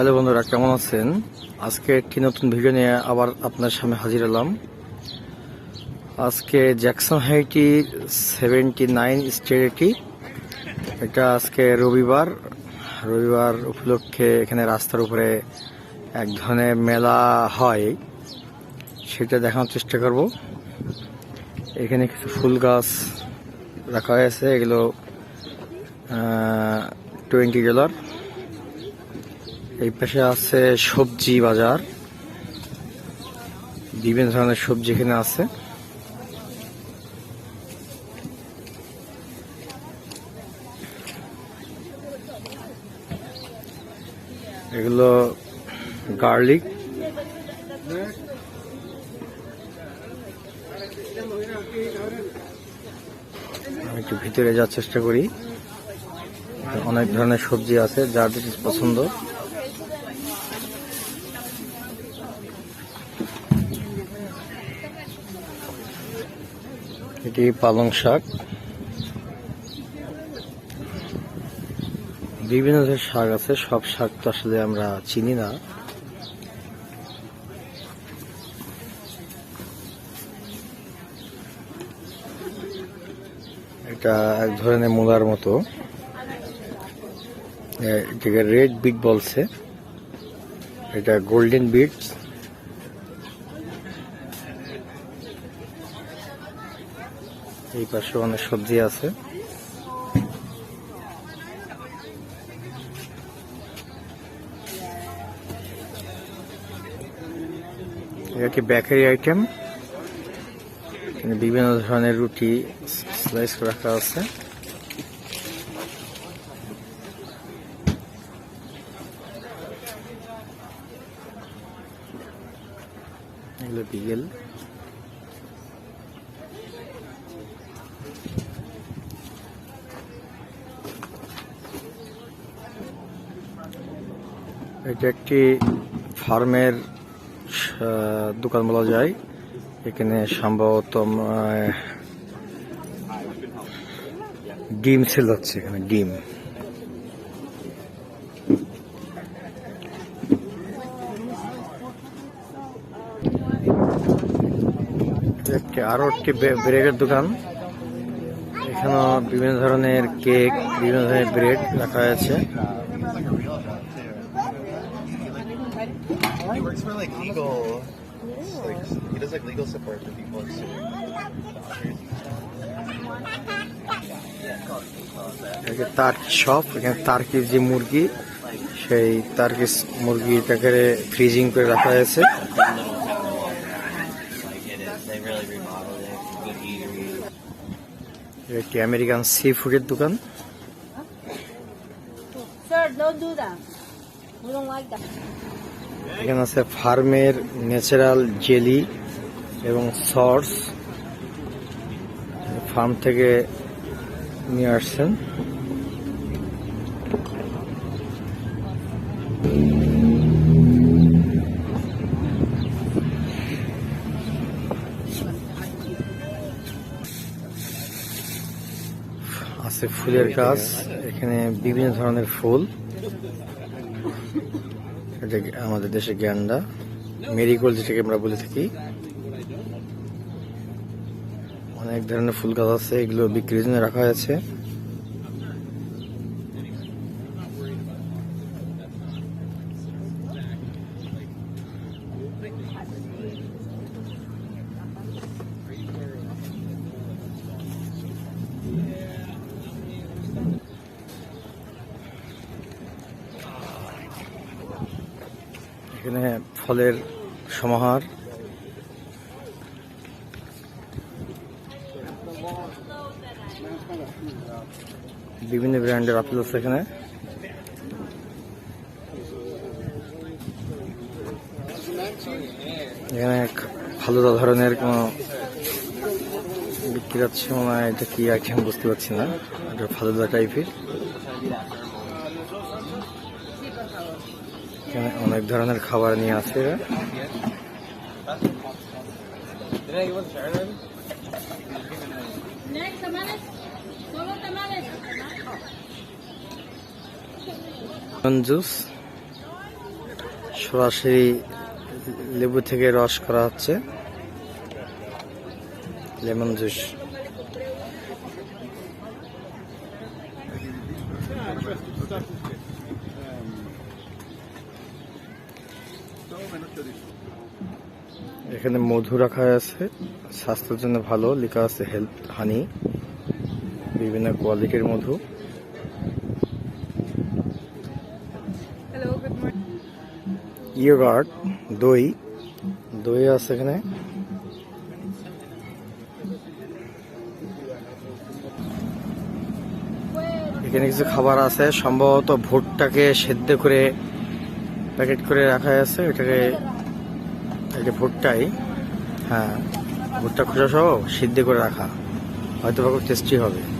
Hello বন্ধুরা, কেমন আছেন? আজকে একটি নতুন ভিডিও নিয়ে আবার আপনার সামনে হাজির হলাম। আজকে জ্যাকসন হাইটি সেভেন্টি নাইন স্টেডিটি এটা। আজকে রবিবার। রবিবার উপলক্ষে এখানে রাস্তার উপরে এক ধরনের মেলা হয়, সেটা দেখানোর চেষ্টা করব। এখানে কিছু ফুল গাছ রাখা হয়েছে, এগুলো টোয়েন্টি ডলার এই পাশে আছে সবজি বাজার। বিভিন্ন ধরনের সবজি এখানে আছে। এগুলো গার্লিক। আমি একটু ভিতরে যাওয়ার চেষ্টা করি। অনেক ধরনের সবজি আছে, যার পছন্দ। এটি পালং শাক। বিভিন্ন ধরনের শাক আছে, সব শাক তো আসলে আমরা চিনি না। এটা এক ধরনের মূলার মতো। এটাকে রেড বিট বলছে। এটা গোল্ডেন বিটস। এই পাশে অনেক সবজি আছে। এটা একটি বেকারি আইটেম বিভিন্ন ধরনের রুটি স্লাইস রাখা আছে। এগুলো বিগেল এটা একটি ফার্মের দোকান বলা যায়। এখানে সম্ভবত ডিম সেল হচ্ছে এখানে, ডিম। একটি আরও একটি ব্রেডের দোকান। এখানে বিভিন্ন ধরনের কেক, বিভিন্ন ধরনের ব্রেড রাখা আছে He works legal, like he does like legal support for people. in তার শপ এখানে তার্কির যে মুরগি সেই তার্কিস মুরগিটাকে ফ্রিজিং করে রাখা হয়েছে like it is. They really remodeled it. Good eatery. এটা একটি আমেরিকান সি ফুডের দোকান Sir, don't do that. We don't like that. এখানে আছে ফার্মের ন্যাচারাল জেলি এবং সর্স ফার্ম থেকে নিয়ে আসছেন। আছে ফুলের গাছ, এখানে বিভিন্ন ধরনের ফুল। আমাদের দেশে গ্যান্ডা মেরিগোল্ড যেটাকে আমরা বলে থাকি। অনেক ধরনের ফুল গাছ আছে, এগুলো বিক্রির জন্য রাখা হয়েছে। এখানে ফলের সমাহার। বিভিন্ন ব্র্যান্ডের আপেল আছে এখানে। এখানে ফালুদা ধরনের কোনো বিক্রি হচ্ছে মনে হয়, এটা কি আইটেম বুঝতে পারছি না। এটা ফালুদা টাইপের এখানে অনেক ধরনের খাবার নিয়ে. লেমন জুস সরাসরি লেবু থেকে রস করা হচ্ছে লেমন জুস এখানে মধু রাখা আছে। স্বাস্থ্যের জন্য ভালো লেখা আছে হেলথ হানি। বিভিন্ন কোয়ালিটির মধু। ইয়োগার্ট দই। দই আছে এখানে। এখানে কিছু খাবার আছে। সম্ভবত ভুট্টাকে সেদ্ধ করে প্যাকেট করে রাখা আছে এটাকে এটা ভুট্টাই হ্যাঁ ভুট্টা খোসা সহ সিদ্ধ করে রাখা। হয়তো বা খুব টেস্টি হবে।